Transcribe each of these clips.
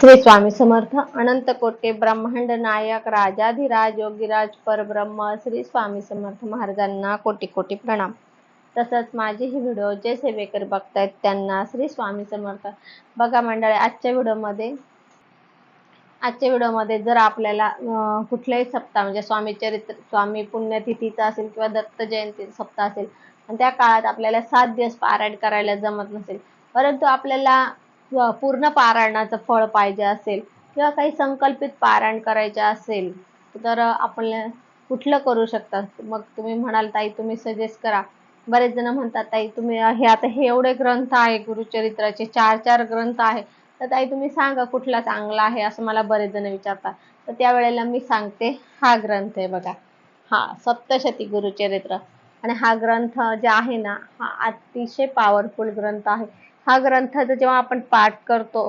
श्री स्वामी समर्थ अनंत कोटे ब्रह्मांड नायक राजाधिराज योगीराज परब्रह्म श्री स्वामी समर्थ महाराजांना कोटी कोटी प्रणाम. तसंच माझे हे व्हिडिओ जे सेवेकर बघतायत त्यांना श्री स्वामी समर्थ. बघा मंडळी आजच्या व्हिडिओमध्ये आजच्या व्हिडिओमध्ये जर आपल्याला कुठल्याही सप्ताह म्हणजे स्वामी चरित्र स्वामी पुण्यतिथीचा असेल किंवा दत्त जयंती सप्ताह असेल आणि त्या काळात आपल्याला सात दिवस पारायण करायला जमत नसेल परंतु आपल्याला पूर्ण पारायणाचं फळ पाहिजे असेल किंवा काही संकल्पित पारायण करायचे असेल तर आपण कुठलं करू शकता? मग तुम्ही म्हणाल ताई तुम्ही सजेस्ट करा. बरेच जण म्हणतात ताई तुम्ही हे आता हे एवढे ग्रंथ आहे गुरुचरित्राचे चार चार ग्रंथ आहे. तर ताई तुम्ही सांगा कुठला चांगला आहे असं मला बरेच जण विचारतात. तर त्यावेळेला मी सांगते हा ग्रंथ आहे बघा. हा सप्तशती गुरुचरित्र. आणि हा ग्रंथ जे आहे ना हा अतिशय पॉवरफुल ग्रंथ आहे. हा ग्रंथाचा जेव्हा आपण पाठ करतो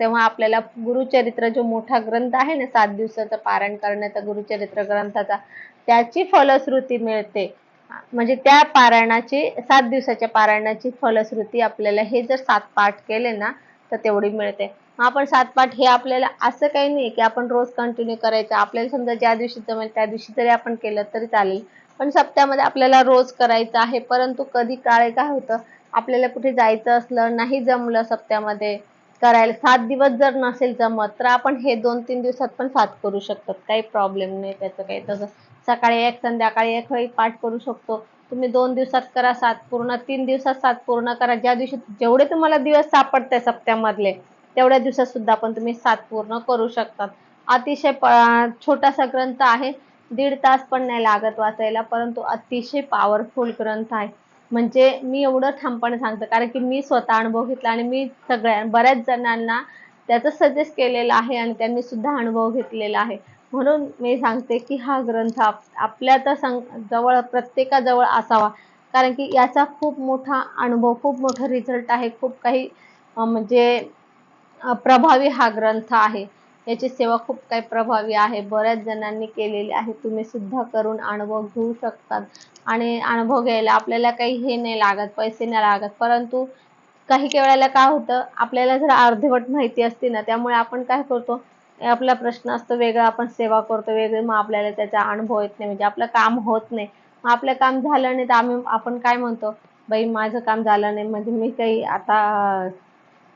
तेव्हा आपल्याला गुरुचरित्र जो मोठा ग्रंथ आहे ना सात दिवसाचा पारायण करण्याचा गुरुचरित्र ग्रंथाचा त्याची फलश्रुती मिळते. म्हणजे त्या पारायणाची सात दिवसाच्या पारायणाची फलश्रुती आपल्याला हे जर सात पाठ केले ना तर तेवढी मिळते. आपण सात पाठ हे आपल्याला असं काही नाही की आपण रोज कंटिन्यू करायचं. आपल्याला समजा ज्या दिवशी जमेल त्या दिवशी जरी आपण केलं तरी चालेल. पण सप्त्यामध्ये आपल्याला रोज करायचं आहे परंतु कधी काळे काय होतं? आपल्याला कुठे जायचं असलं नाही जमलं सप्त्यामध्ये करायला सात दिवस जर नसेल जमत तर आपण हे दोन तीन दिवसात पण सात करू शकतात. काही प्रॉब्लेम नाही त्याचं काही तसं. सकाळी एक संध्याकाळी एक वेळी पाठ करू शकतो. तुम्ही दोन दिवसात करा सात पूर्ण तीन दिवसात सात पूर्ण करा. ज्या दिवशी जेवढे तुम्हाला दिवस सापडते सप्त्यामधले तेवढ्या दिवसात सुद्धा पण तुम्ही सात पूर्ण करू शकतात. अतिशय छोटासा ग्रंथ आहे. दीड तास पण नाही लागत वाचायला परंतु अतिशय पॉवरफुल ग्रंथ आहे. म्हणजे मी एवढं ठामपणे सांगते. कारण की मी स्वतः अनुभव घेतला आणि मी सगळ्या बऱ्याच जणांना त्याचं सजेस्ट केलेलं आहे आणि त्यांनी सुद्धा अनुभव घेतलेला आहे. म्हणून मी सांगते की हा ग्रंथ आप आपल्या तर सं जवळ प्रत्येकाजवळ असावा. कारण की याचा खूप मोठा अनुभव खूप मोठा रिझल्ट आहे. खूप काही म्हणजे प्रभावी हा ग्रंथ आहे. याची सेवा खूप काही प्रभावी आहे. बऱ्याच जणांनी केलेली आहे. तुम्ही सुद्धा करून अनुभव घेऊ शकतात आणि अनुभव घ्यायला आपल्याला काही हे नाही लागत पैसे नाही लागत. परंतु काही काही वेळेला काय होतं आपल्याला जर अर्धवट माहिती असते ना त्यामुळे आपण काय करतो? आपला प्रश्न असतो वेगळा आपण सेवा करतो वेगळे मग आपल्याला त्याचा अनुभव येत नाही. म्हणजे आपलं काम होत नाही. मग आपलं काम झालं नाही तर आम्ही आपण काय म्हणतो? बाई माझं काम झालं नाही. म्हणजे मी काही आता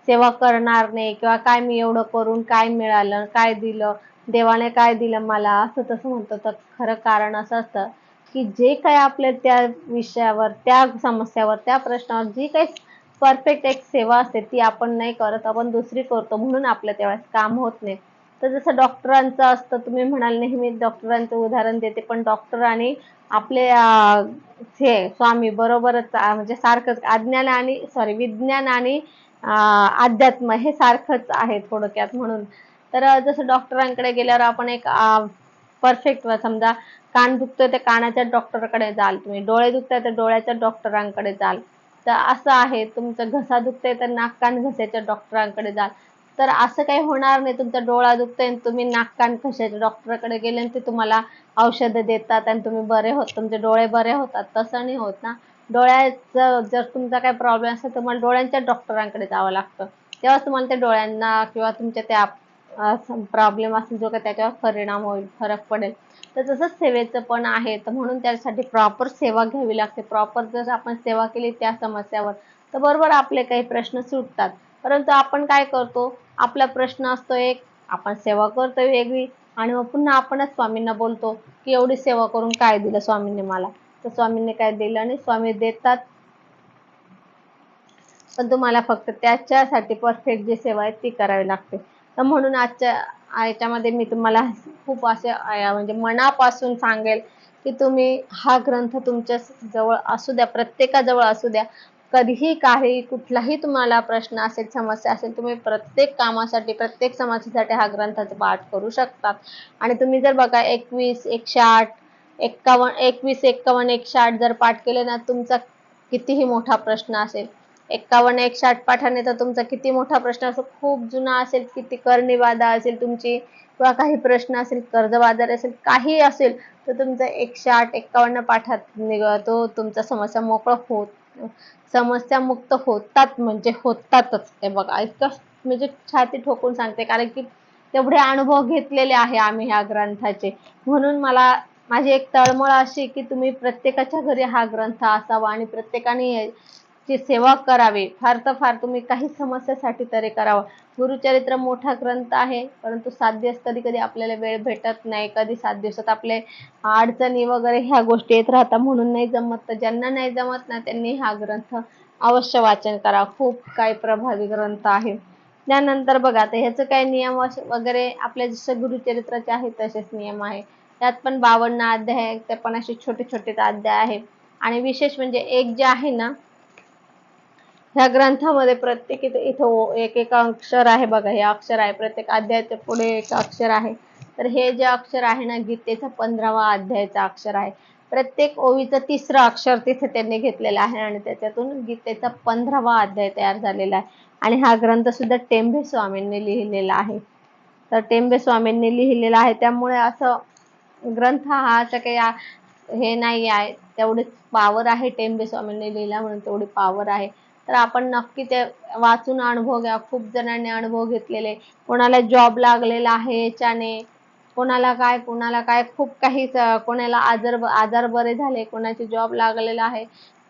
सेवा करणार नाही किंवा काय मी एवढं करून काय मिळालं काय दिलं देवाने काय दिलं मला? असं तसं म्हणतो तर खरं कारण असं असतं की जे काही आपल्या त्या विषयावर त्या समस्यावर त्या प्रश्नावर जी काही परफेक्ट एक सेवा असते ती आपण नाही करत आपण दुसरी करतो म्हणून आपलं तेव्हा काम होत नाही. तर जसं डॉक्टरांचं असतं तुम्ही म्हणाल नेहमी डॉक्टरांचं उदाहरण देते पण डॉक्टर आणि आपले हे स्वामी बरोबरच म्हणजे सारखंच अज्ञान आणि सॉरी विज्ञान आणि अध्यात्म हे सारखंच आहे थोडक्यात म्हणून. तर जसं डॉक्टरांकडे गेल्यावर आपण एक परफेक्ट समजा कान दुखतोय तर कानाच्या डॉक्टरकडे जाल तुम्ही. डोळे दुखताय तर डोळ्याच्या डॉक्टरांकडे जाल. तर असं आहे तुमचं घसा दुखतंय तर नाक कान घशाच्या डॉक्टरांकडे जाल. तर असं काही होणार नाही तुमचा डोळा दुखतोय तुम्ही नाक कान घशाच्या डॉक्टरकडे गेले आणि ते तुम्हाला औषधं देतात आणि तुम्ही बरे होत तुमचे डोळे बरे होतात. तसं नाही होत ना. डोळ्याचं जर तुमचा काही प्रॉब्लेम असेल तुम्हाला डोळ्यांच्या डॉक्टरांकडे जावं लागतं. तेव्हाच तुम्हाला त्या डोळ्यांना किंवा तुमच्या त्या प्रॉब्लेम असेल जो काही त्याच्यावर परिणाम होईल फरक पडेल. तर तसंच सेवेचं पण आहे. तर म्हणून त्यासाठी प्रॉपर सेवा घ्यावी लागते. प्रॉपर जर आपण सेवा केली त्या समस्यावर तर बरोबर आपले काही प्रश्न सुटतात. परंतु आपण काय करतो? आपला प्रश्न असतो एक आपण सेवा करतो वेगळी आणि मग पुन्हा आपणच स्वामींना बोलतो की एवढी सेवा करून काय दिलं स्वामींनी मला? तर स्वामींनी काय दिलं आणि स्वामी देतात. पण तुम्हाला फक्त त्याच्यासाठी परफेक्ट जी सेवा आहे ती करावी लागते. तर म्हणून आजच्या याच्यामध्ये मी तुम्हाला खूप असे म्हणजे मनापासून सांगेल की तुम्ही हा ग्रंथ तुमच्या जवळ असू द्या प्रत्येकाजवळ असू द्या. कधीही काही कुठलाही तुम्हाला प्रश्न असेल समस्या असेल तुम्ही प्रत्येक कामासाठी प्रत्येक समस्येसाठी हा ग्रंथाचा पाठ करू शकता. आणि तुम्ही जर बघा एकवीस एकशे आठ एक्कावन्न एकवीस एक्कावन्न एकशे आठ जर पाठ केले ना तुमचा कितीही मोठा प्रश्न असेल. एक्कावन्न एकशे आठ पाठाने तर तुमचा किती मोठा प्रश्न असो खूप जुना असेल किती करणी असेल तुमची किंवा काही प्रश्न असेल कर्जबाजार असेल काही असेल तर तुमचा एकशे आठ एक्कावन्न पाठात तो तुमचा समस्या मोकळं होत समस्या मुक्त होतात म्हणजे होतातच. हे बघा इतकं म्हणजे छाती ठोकून सांगते कारण की तेवढे अनुभव घेतलेले आहे आम्ही ह्या ग्रंथाचे. म्हणून मला माझी एक तळमळ अशी की तुम्ही प्रत्येकाच्या घरी हा ग्रंथ असावा आणि प्रत्येकाने ची सेवा करावी. फार तर फार तुम्ही काही समस्येसाठी तरी करावं. गुरुचरित्र मोठा ग्रंथ आहे परंतु सात दिवस कधी कधी आपल्याला वेळ भेटत नाही. कधी सात दिवसात आपले अडचणी वगैरे ह्या गोष्टी येत राहतात म्हणून नाही जमत. तर ज्यांना नाही जमत ना त्यांनी हा ग्रंथ अवश्य वाचन करा. खूप काही प्रभावी ग्रंथ आहे. त्यानंतर बघा आता ह्याचं काही नियम वगैरे आपल्या जसं गुरुचरित्राचे आहेत तसेच नियम आहे. त्यात पण बावन्न अध्याय आहे ते पण असे छोटे छोटे अध्याय आहे. आणि विशेष म्हणजे एक जे आहे ना ह्या ग्रंथामध्ये प्रत्येक इथे इथं एक एक अक्षर आहे बघा हे अक्षर आहे. प्रत्येक अध्यायाच्या पुढे एक अक्षर आहे. तर हे जे अक्षर आहे ना गीतेचा पंधरावा अध्यायाचा अक्षर आहे. प्रत्येक ओवीचं तिसरं अक्षर तिथे त्यांनी घेतलेलं आहे आणि त्याच्यातून गीतेचा पंधरावा अध्याय तयार झालेला आहे. आणि हा ग्रंथ सुद्धा टेंबे स्वामींनी लिहिलेला आहे. तर टेंबे स्वामींनी लिहिलेला आहे. त्यामुळे असं ग्रंथ हा असं काही हे नाही आहे. तेवढीच पावर आहे टेंबे स्वामींनी लिहिला म्हणून तेवढी पावर आहे. तर आपण नक्की ते वाचून अनुभव घ्या. खूप जणांनी अनुभव घेतलेले. कोणाला जॉब लागलेला आहे याच्याने. कोणाला काय कोणाला काय खूप काही कोणाला आजार आजार बरे झाले कोणाचे जॉब लागलेला आहे.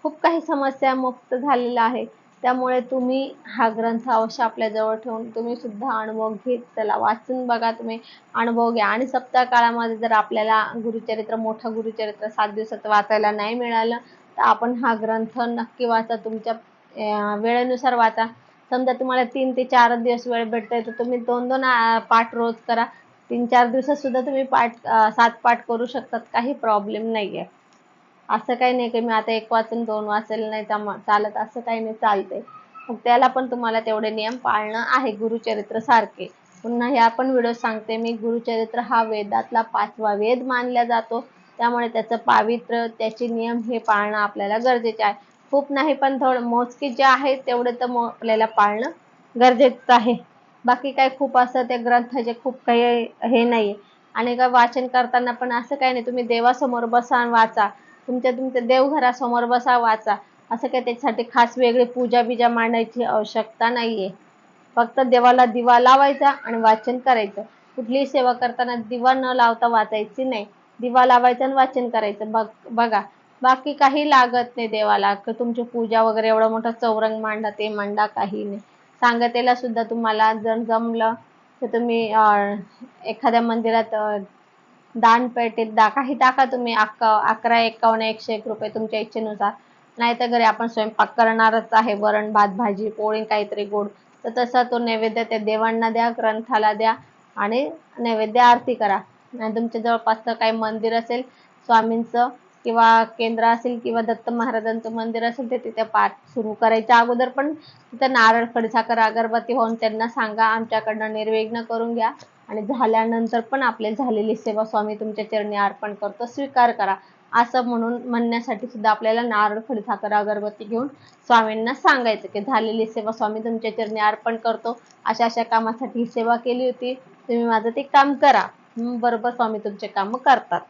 खूप काही समस्या मुक्त झालेला आहे त्यामुळे तुम्ही हा ग्रंथ अवश्य आपल्याजवळ ठेवून तुम्ही सुद्धा अनुभव घेत त्याला वाचून बघा तुम्ही अनुभव घ्या. आणि सप्ताह काळामध्ये जर आपल्याला गुरुचरित्र मोठं गुरुचरित्र सात दिवसात वाचायला नाही मिळालं तर आपण हा ग्रंथ नक्की वाचा. तुमच्या वेळेनुसार वाचा. समजा तुम्हाला तीन ते चार दिवस वेळ भेटतोय तर तुम्ही दोन दोन पाठ रोज करा. तीन चार दिवसात सुद्धा तुम्ही पाठ सात पाठ करू शकतात. काही प्रॉब्लेम नाही आहे असं काही नाही की मी आता एक वाचून दोन वाचेल नाही चालत असं काही नाही चालते मग त्याला पण तुम्हाला तेवढे नियम पाळणं आहे गुरुचरित्र सारखे. पुन्हा ह्या पण व्हिडिओ सांगते मी गुरुचरित्र हा वेदातला पाचवा वेद मानला जातो. त्यामुळे त्याचं पावित्र्य त्याचे नियम हे पाळणं आपल्याला गरजेचे आहे. खूप नाही पण थोडं मोजकी जे आहे तेवढे तर आपल्याला पाळणं गरजेचं आहे. बाकी काय खूप असं त्या ग्रंथाचे खूप काही हे नाही आणि काय वाचन करताना पण असं काही नाही तुम्ही देवासमोर बसा वाचा. तुमच्या तुमच्या देवघरासमोर बसा वाचा. असं काही त्याच्यासाठी खास वेगळी पूजा बिजा मांडायची आवश्यकता नाहीये. फक्त देवाला दिवा लावायचा आणि वाचन करायचं. कुठलीही सेवा करताना दिवा न लावता वाचायची नाही. दिवा लावायचा आणि वाचन करायचं. बघ बघा. बाकी काही लागत नाही देवाला. की तुमची पूजा वगैरे एवढा मोठा चौरंग मांडा ते मांडा काही नाही. सांगतेला सुद्धा तुम्हाला जर जमलं तर तुम्ही एखाद्या मंदिरात दान पेटीत दा काही टाका तुम्ही अक्का अकरा एकावन्न एकशे एक रुपये तुमच्या इच्छेनुसार. नाहीतर घरी आपण स्वयंपाक करणारच आहे. वरण भात भाजी पोळी काहीतरी गोड. तर तसा तो नैवेद्य त्या देवांना द्या ग्रंथाला द्या आणि नैवेद्य आरती करा. आणि तुमच्या जवळपासचं काही मंदिर असेल स्वामींचं किंवा केंद्र असेल किंवा दत्त महाराजांचं मंदिर असेल ते तिथे पाठ सुरू करायच्या अगोदर पण तिथं नारळ खडीसाखर अगरबत्ती होऊन त्यांना सांगा. आमच्याकडनं निर्विघ्न करून घ्या. आणि झाल्यानंतर पण आपले झालेली सेवा स्वामी तुमच्या चरणी अर्पण करतो स्वीकार करा. असं म्हणून म्हणण्यासाठी सुद्धा आपल्याला नारळ खडीसाखर अगरबत्ती घेऊन स्वामींना सांगायचं की झालेली सेवा स्वामी तुमच्या चरणी अर्पण करतो. अशा अशा कामासाठी ही सेवा केली होती. तुम्ही माझं ते काम करा. बरोबर स्वामी तुमचे काम करतात.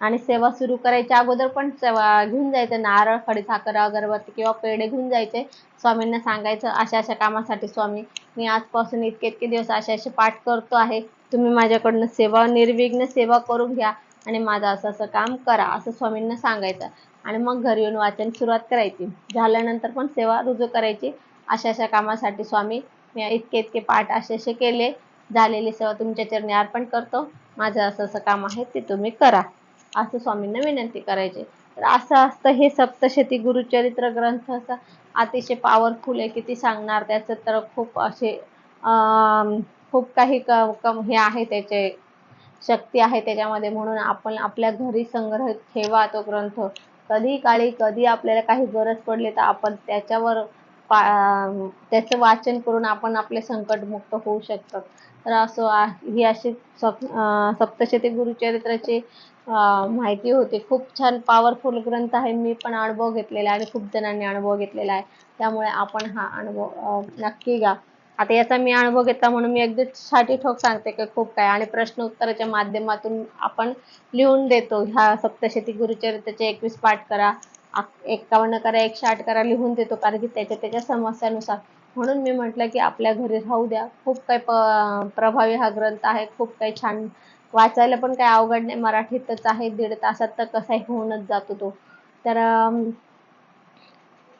आणि सेवा सुरू करायच्या अगोदर पण सेवा घेऊन जायचं. नारळ खडीसाखर अगरबत्ती किंवा पेढे घेऊन जायचे. स्वामींना सांगायचं अशा अशा कामासाठी स्वामी मी आजपासून इतके इतके दिवस असे असे पाठ करतो आहे. तुम्ही माझ्याकडनं सेवा निर्विघ्न सेवा करून घ्या आणि माझं असं असं काम करा असं स्वामींना सांगायचं. आणि मग घरी येऊन वाचन सुरुवात करायची. झाल्यानंतर पण सेवा रुजू करायची. अशा अशा कामासाठी स्वामी मी इतके इतके पाठ असे असे केले. झालेली सेवा तुमच्या चरणी अर्पण करतो. माझं असं असं काम आहे ते तुम्ही करा. असं स्वामींना विनंती करायची. तर असं असतं हे सप्तशती गुरुचरित्र ग्रंथ असा अतिशय पॉवरफुल आहे किती सांगणार. त्याचं तर खूप असे खूप काही क कम हे आहे त्याचे शक्ती आहे त्याच्यामध्ये. म्हणून आपण आपल्या घरी संग्रह ठेवा तो ग्रंथ. कधी काळी कधी आपल्याला काही गरज पडली तर आपण त्याच्यावर पा त्याचं वाचन करून आपण आपले संकटमुक्त होऊ शकतो. तर असं ही अशी सप सप्तशती गुरुचरित्राची माहिती होती. खूप छान पॉवरफुल ग्रंथ आहे. मी पण अनुभव घेतलेला आहे आणि खूप जणांनी अनुभव घेतलेला आहे. त्यामुळे आपण हा अनुभव नक्की घ्या. आता याचा मी अनुभव घेतला म्हणून मी अगदी साठी ठोक सांगते की खूप काय. आणि प्रश्न उत्तराच्या माध्यमातून आपण लिहून देतो. ह्या सप्तशती गुरुचरित्राचे एकवीस पाठ करा. एकावन्न करा एकशे आठ करा लिहून देतो. कारण की त्याच्या त्याच्या समस्यानुसार. म्हणून मी म्हटलं की आपल्या घरी राहू द्या. खूप काही प प्रभावी हा ग्रंथ आहे. खूप काही छान वाचायला पण काही अवघड नाही. मराठीतच आहे दीड तासात तर कसाही होऊनच जातो तो. तर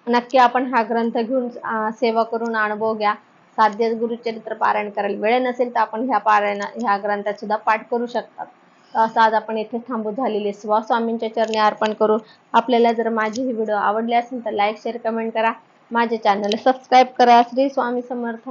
नक्की आपण हा ग्रंथ घेऊन सेवा करून अनुभव घ्या. साध्य गुरुचरित्र पारायण करायला वेळ नसेल तर आपण ह्या पारायण ह्या ग्रंथात सुद्धा पाठ करू शकतात. असं आज आपण इथे थांबू झालेले. स्वा स्वामींच्या चरणी अर्पण करू आपल्याला जर माझी ही व्हिडिओ आवडली असेल तर लाईक शेअर कमेंट करा. माझे चॅनल सबस्क्राईब करा. श्री स्वामी समर्थ.